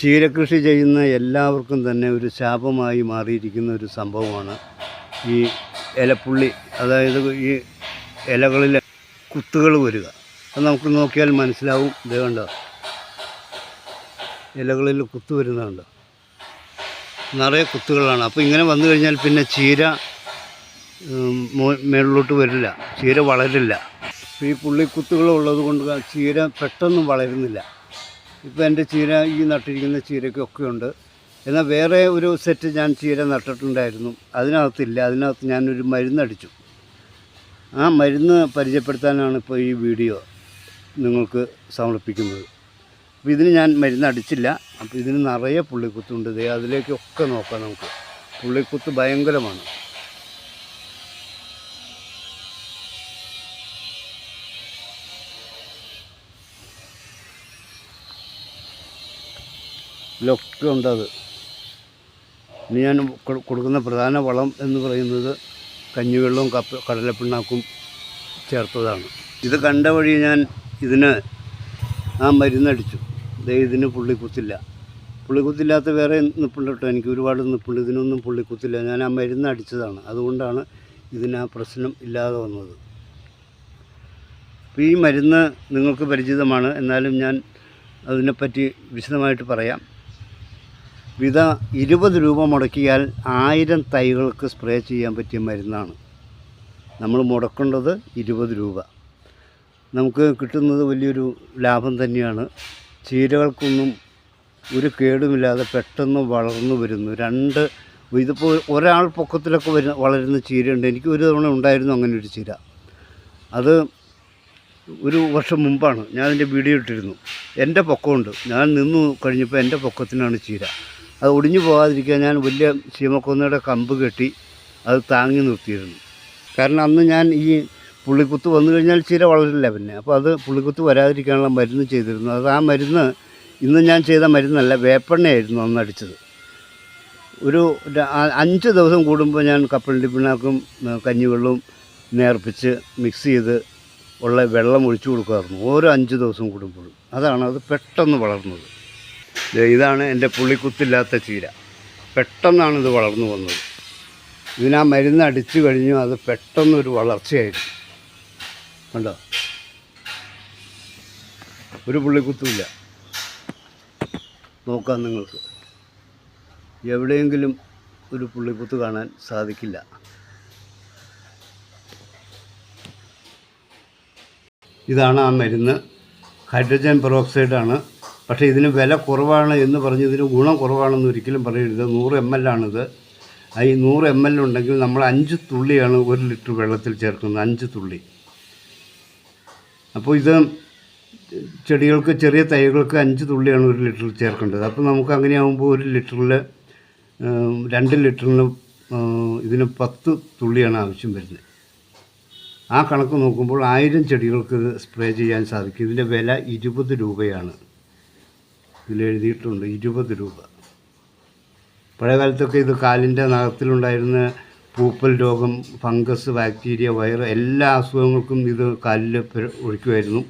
ചീരകൃഷി ചെയ്യുന്ന എല്ലാവർക്കും തന്നെ ഒരു ശാപമായി മാറിയിരിക്കുന്ന ഒരു സംഭവമാണ് ഈ ഇലപ്പുള്ളി. അതായത് ഈ ഇലകളിൽ കുത്തുകൾ വരിക. അത് നമുക്ക് നോക്കിയാൽ മനസ്സിലാവും. ഇത് കണ്ടോ? ഇലകളിൽ കുത്തു വരുന്നുണ്ട് നിറയെ കുത്തുകളാണ്. അപ്പോൾ ഇങ്ങനെ വന്നു കഴിഞ്ഞാൽ പിന്നെ ചീര മേളിലോട്ട് വരില്ല. ചീര വളരില്ല. ഈ പുള്ളിക്കുത്തുകൾ ഉള്ളത് കൊണ്ട് ചീര പെട്ടെന്ന് വളരുന്നില്ല. ഇപ്പോൾ എന്റെ ചീര ഈ നട്ടിരിക്കുന്ന ചീരയ്ക്കൊക്കെ ഉണ്ട് എന്നാൽ വേറെ ഒരു സെറ്റ് ഞാൻ ചീര നട്ടിട്ടുണ്ടായിരുന്നു. അതിനകത്തില്ല. അതിനകത്ത് ഞാനൊരു മരുന്നടിച്ചു. ആ മരുന്ന് പരിചയപ്പെടുത്താനാണ് ഇപ്പോൾ ഈ വീഡിയോ നിങ്ങൾക്ക് സമർപ്പിക്കുന്നത്. അപ്പോൾ ഇതിന് ഞാൻ മരുന്ന് അടിച്ചില്ല അപ്പോൾ ഇതിന് നിറയെ പുള്ളിക്കുത്തുണ്ട്. അതിലേക്കൊക്കെ നോക്കാം നമുക്ക്. പുള്ളിക്കുത്ത് ഭയങ്കരമാണ്. ഇതിലൊക്കെ ഉണ്ടത് ഇനി ഞാൻ കൊടുക്കുന്ന പ്രധാന വളം എന്ന് പറയുന്നത് കഞ്ഞിവെള്ളവും കപ്പ കടലപ്പിണ്ണാക്കും ചേർത്തതാണ്. ഇത് കണ്ട വഴി ഞാൻ ഇതിന് ആ മരുന്നടിച്ചു. ദേ ഇതിന് പുള്ളിക്കുത്തില്ല. പുള്ളിക്കുത്തില്ലാത്ത വേറെ നിപ്പുണ്ട് കേട്ടോ. എനിക്ക് ഒരുപാട് നിപ്പുണ്ട്. ഇതിനൊന്നും പുള്ളിക്കുത്തില്ല. ഞാൻ ആ മരുന്ന് അടിച്ചതാണ് അതുകൊണ്ടാണ് ഇതിന് ആ പ്രശ്നം ഇല്ലാതെ വന്നത്. ഈ മരുന്ന് നിങ്ങൾക്ക് പരിചിതമാണ്. എന്നാലും ഞാൻ അതിനെപ്പറ്റി വിശദമായിട്ട് പറയാം. വിധ ഇരുപത് രൂപ മുടക്കിയാൽ ആയിരം തൈകൾക്ക് സ്പ്രേ ചെയ്യാൻ പറ്റിയ മരുന്നാണ്. നമ്മൾ മുടക്കേണ്ടത് ഇരുപത് രൂപ. നമുക്ക് കിട്ടുന്നത് വലിയൊരു ലാഭം തന്നെയാണ്. ചീരകൾക്കൊന്നും ഒരു കേടുമില്ലാതെ പെട്ടെന്ന് വളർന്നു വരുന്നു. രണ്ട് ഇതിപ്പോൾ ഒരാൾ പൊക്കത്തിലൊക്കെ വരുന്ന വളരുന്ന ചീരയുണ്ട്. എനിക്ക് ഒരു തവണ ഉണ്ടായിരുന്നു അങ്ങനെ ഒരു ചീര. അത് ഒരു വർഷം മുമ്പാണ് ഞാൻ അതിന്റെ വീഡിയോ ഇട്ടിരുന്നു. എന്റെ പൊക്കമുണ്ട്. ഞാൻ നിന്നു കഴിഞ്ഞപ്പോൾ എന്റെ പൊക്കത്തിനാണ് ചീര. അത് ഒടിഞ്ഞു പോകാതിരിക്കാൻ ഞാൻ വലിയ ചീമക്കൊന്നയുടെ കമ്പ് കെട്ടി അത് താങ്ങി നിർത്തിയിരുന്നു. കാരണം അന്ന് ഞാൻ ഈ പുള്ളിക്കുത്ത് വന്നു കഴിഞ്ഞാൽ ചീര വളരില്ല പിന്നെ. അപ്പോൾ അത് പുള്ളിക്കുത്ത് വരാതിരിക്കാനുള്ള മരുന്ന് ചെയ്തിരുന്നു. അത് ആ മരുന്ന് ഇന്ന് ഞാൻ ചെയ്ത മരുന്നല്ല വേപ്പെണ്ണയായിരുന്നു അന്ന് അടിച്ചത്. ഒരു അഞ്ച് ദിവസം കൂടുമ്പോൾ ഞാൻ കപ്പലണ്ടി പിണ്ണാക്കും കഞ്ഞിവെള്ളവും നേർപ്പിച്ച് മിക്സ് ചെയ്ത് ഉള്ള വെള്ളം ഒഴിച്ചു കൊടുക്കുമായിരുന്നു. ഓരോ അഞ്ച് ദിവസം കൂടുമ്പോഴും. അതാണ് അത് പെട്ടെന്ന് വളർന്നത്. ഇതാണ് എന്റെ പുള്ളിക്കുത്തില്ലാത്ത ചീര. പെട്ടെന്നാണ് ഇത് വളർന്നു വന്നത്. ഇതിനാ മരുന്ന് അടിച്ചു കഴിഞ്ഞു അത് പെട്ടെന്നൊരു വളർച്ചയായിരുന്നു. കണ്ടോ? ഒരു പുള്ളിക്കുത്തുമില്ല നോക്കാം നിങ്ങൾക്ക്. എവിടെയെങ്കിലും ഒരു പുള്ളിക്കുത്ത് കാണാൻ സാധിക്കില്ല. ഇതാണ് ആ മരുന്ന്. ഹൈഡ്രജൻ പെറോക്സൈഡാണ് പക്ഷേ ഇതിന് വില കുറവാണ് എന്ന് പറഞ്ഞ് ഇതിന് ഗുണം കുറവാണെന്ന് ഒരിക്കലും പറയരുത്. നൂറ് എം എൽ ആണിത്. ഈ നൂറ് എം എൽ ഉണ്ടെങ്കിൽ നമ്മൾ അഞ്ച് തുള്ളിയാണ് ഒരു ലിറ്റർ വെള്ളത്തിൽ ചേർക്കുന്നത്. അഞ്ച് തുള്ളി. അപ്പോൾ ഇത് ചെടികൾക്ക് ചെറിയ തൈകൾക്ക് അഞ്ച് തുള്ളിയാണ് ഒരു ലിറ്ററിൽ ചേർക്കേണ്ടത്. അപ്പോൾ നമുക്ക് അങ്ങനെയാകുമ്പോൾ ഒരു ലിറ്ററിൽ രണ്ട് ലിറ്ററിന് ഇതിന് പത്ത് തുള്ളിയാണ് ആവശ്യം വരുന്നത്. ആ കണക്ക് നോക്കുമ്പോൾ ആയിരം ചെടികൾക്ക് സ്പ്രേ ചെയ്യാൻ സാധിക്കും. ഇതിന്റെ വില ഇരുപത് രൂപയാണ്. ഇതിൽ എഴുതിയിട്ടുണ്ട് ഇരുപത് രൂപ. പഴയ കാലത്തൊക്കെ ഇത് കാലിന്റെ നഖത്തിലുണ്ടായിരുന്ന പൂപ്പൽ രോഗം ഫംഗസ് ബാക്ടീരിയ വൈറസ് എല്ലാ അസുഖങ്ങൾക്കും ഇത് കാലിൽ ഒഴിക്കുമായിരുന്നു.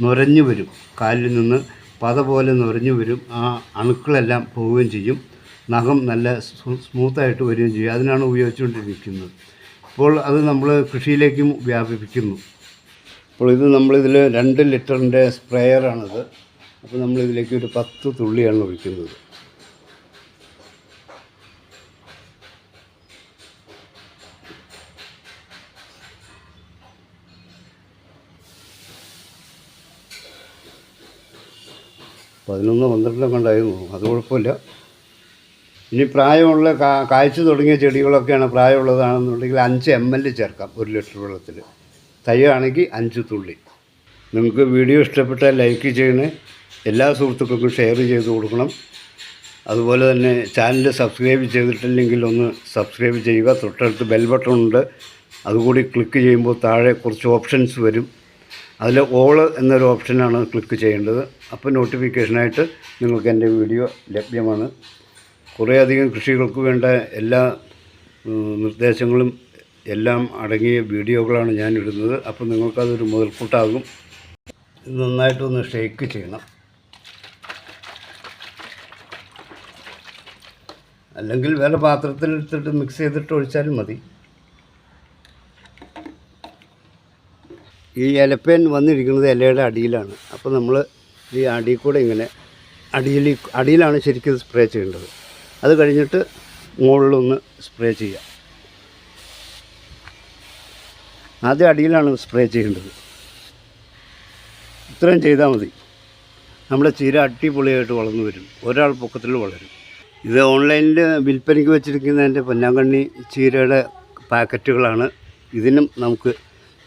നുരഞ്ഞു വരും. കാലിൽ നിന്ന് പത പോലെ നുരഞ്ഞു വരും. ആ അണുക്കളെല്ലാം പോവുകയും ചെയ്യും. നഖം നല്ല സ്മൂത്തായിട്ട് വരികയും ചെയ്യും. അതിനാണ് ഉപയോഗിച്ചുകൊണ്ടിരിക്കുന്നത്. ഇപ്പോൾ അത് നമ്മൾ കൃഷിയിലേക്കും വ്യാപിപ്പിക്കുന്നു. അപ്പോൾ ഇത് നമ്മളിതിൽ രണ്ട് ലിറ്ററിന്റെ സ്പ്രേയറാണിത്. അപ്പോൾ നമ്മളിതിലേക്ക് ഒരു പത്ത് തുള്ളിയാണ് ഒഴിക്കുന്നത്. പതിനൊന്ന് പന്ത്രണ്ടോ കണ്ടായിരുന്നു. അത് കുഴപ്പമില്ല. ഇനി പ്രായമുള്ള കാ കായ്ച്ചു തുടങ്ങിയ ചെടികളൊക്കെയാണ് പ്രായമുള്ളതാണെന്നുണ്ടെങ്കിൽ അഞ്ച് എം എൽ ചേർക്കാം ഒരു ലിറ്റർ വെള്ളത്തിൽ തൈയാണെങ്കിൽ അഞ്ച് തുള്ളി. നിങ്ങൾക്ക് വീഡിയോ ഇഷ്ടപ്പെട്ടാൽ ലൈക്ക് ചെയ്യണേ. എല്ലാ സുഹൃത്തുക്കൾക്കും ഷെയർ ചെയ്ത് കൊടുക്കണം. അതുപോലെ തന്നെ ചാനൽ സബ്സ്ക്രൈബ് ചെയ്തിട്ടില്ലെങ്കിൽ ഒന്ന് സബ്സ്ക്രൈബ് ചെയ്യുക. തൊട്ടടുത്ത് ബെൽ ബട്ടൺ ഉണ്ട്. അതുകൂടി ക്ലിക്ക് ചെയ്യുമ്പോൾ താഴെ കുറച്ച് ഓപ്ഷൻസ് വരും. അതിൽ ഓൾ എന്നൊരു ഓപ്ഷനാണ് ക്ലിക്ക് ചെയ്യേണ്ടത്. അപ്പോൾ നോട്ടിഫിക്കേഷനായിട്ട് നിങ്ങൾക്ക് എന്റെ വീഡിയോ ലഭ്യമാണ്. കുറേയധികം കൃഷികൾക്ക് വേണ്ട എല്ലാ നിർദ്ദേശങ്ങളും എല്ലാം അടങ്ങിയ വീഡിയോകളാണ് ഞാൻ ഇടുന്നത്. അപ്പോൾ നിങ്ങൾക്കതൊരു മുതൽക്കൂട്ടാകും. നന്നായിട്ടൊന്ന് ഷേക്ക് ചെയ്യണം. അല്ലെങ്കിൽ വേറെ പാത്രത്തിൽ എടുത്തിട്ട് മിക്സ് ചെയ്തിട്ട് ഒഴിച്ചാലും മതി. ഈ ഇലപ്പേൻ വന്നിരിക്കുന്നത് ഇലയുടെ അടിയിലാണ്. അപ്പോൾ നമ്മൾ ഈ അടിയിൽ കൂടെ ഇങ്ങനെ അടിയിൽ അടിയിലാണ് ശരിക്കും സ്പ്രേ ചെയ്യേണ്ടത്. അത് കഴിഞ്ഞിട്ട് മുകളിലൊന്ന് സ്പ്രേ ചെയ്യുക ആദ്യം അടിയിലാണ് സ്പ്രേ ചെയ്യേണ്ടത്. ഇത്രയും ചെയ്താൽ മതി. നമ്മുടെ ചീര അടിപൊളിയായിട്ട് വളർന്നു വരും. ഒരാൾ പൊക്കത്തിൽ വളരും. ഇത് ഓൺലൈനിൽ വിൽപ്പനയ്ക്ക് വെച്ചിരിക്കുന്നതിന്റെ പൊന്നാങ്കണ്ണി ചീരയുടെ പാക്കറ്റുകളാണ്. ഇതിനും നമുക്ക്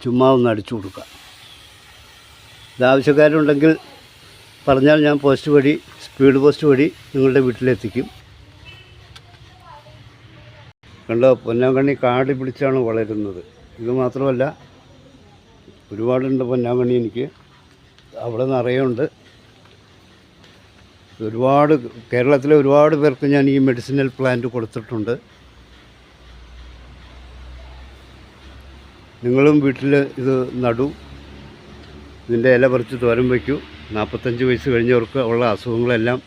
ചുമ്മാ ഒന്ന് അടിച്ചു കൊടുക്കാം. ഇത് ആവശ്യക്കാരുണ്ടെങ്കിൽ പറഞ്ഞാൽ ഞാൻ പോസ്റ്റ് വഴി സ്പീഡ് പോസ്റ്റ് വഴി നിങ്ങളുടെ വീട്ടിലെത്തിക്കും. കണ്ടോ പൊന്നാങ്കണ്ണി കാടി പിടിച്ചാണ് വളരുന്നത്. ഇത് മാത്രമല്ല ഒരുപാടുണ്ട് പൊന്നാങ്കണ്ണി എനിക്ക്. അവിടെ നിറയുണ്ട്. ഒരുപാട് കേരളത്തിലെ ഒരുപാട് പേർക്ക് ഞാൻ ഈ മെഡിസിനൽ പ്ലാന്റ് കൊടുത്തിട്ടുണ്ട്. നിങ്ങളും വീട്ടിൽ ഇത് നടു. ഇതിന്റെ ഇല പറിച്ച് തോരം വയ്ക്കൂ. നാൽപ്പത്തഞ്ച് വയസ്സ് കഴിഞ്ഞവർക്ക് ഉള്ള അസുഖങ്ങളെല്ലാം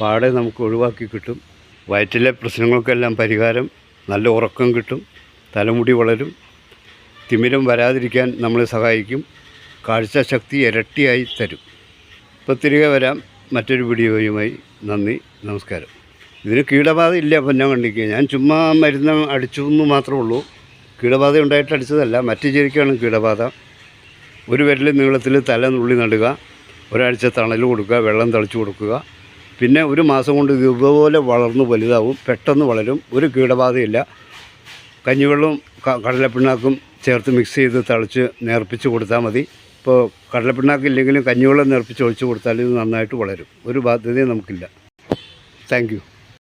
പാടെ നമുക്ക് ഒഴിവാക്കി കിട്ടും. വയറ്റിലെ പ്രശ്നങ്ങൾക്കെല്ലാം പരിഹാരം നല്ല ഉറക്കം കിട്ടും തലമുടി വളരും. തിമിരം വരാതിരിക്കാൻ നമ്മളെ സഹായിക്കും. കാഴ്ചശക്തി ഇരട്ടിയായി തരും. ഇപ്പോൾ തിരികെ വരാം. മറ്റൊരു വീഡിയോയുമായി നന്ദി നമസ്കാരം. ഇതിന് കീടബാധ ഇല്ല പൊന്നാങ്കണ്ണിക്ക് ഞാൻ ചുമ്മാ മരുന്ന് അടിച്ചു എന്ന് മാത്രമേ ഉള്ളൂ. കീടബാധ ഉണ്ടായിട്ട് അടിച്ചതല്ല മറ്റു ചെടിക്കാണ് കീടബാധ. ഒരു വിരൽ നീളത്തിൽ തല നുള്ളി നടുക ഒരാഴ്ച തണൽ കൊടുക്കുക വെള്ളം തളിച്ചു കൊടുക്കുക. പിന്നെ ഒരു മാസം കൊണ്ട് ഇത് ഇതുപോലെ വളർന്ന് വലുതാവും പെട്ടെന്ന് വളരും. ഒരു കീടബാധയില്ല. കഞ്ഞിവെള്ളവും കടലപ്പിണ്ണാക്കും ചേർത്ത് മിക്സ് ചെയ്ത് തളിച്ച് നേർപ്പിച്ച് കൊടുത്താൽ മതി. ഇപ്പോൾ കടലപ്പിണ്ണാക്ക് ഇല്ലെങ്കിലും കഞ്ഞിവെള്ളം നിറപ്പിച്ച് ഒഴിച്ച് കൊടുത്താൽ ഇത് നന്നായിട്ട് വളരും. ഒരു ബാധ്യതയും നമുക്കില്ല. താങ്ക്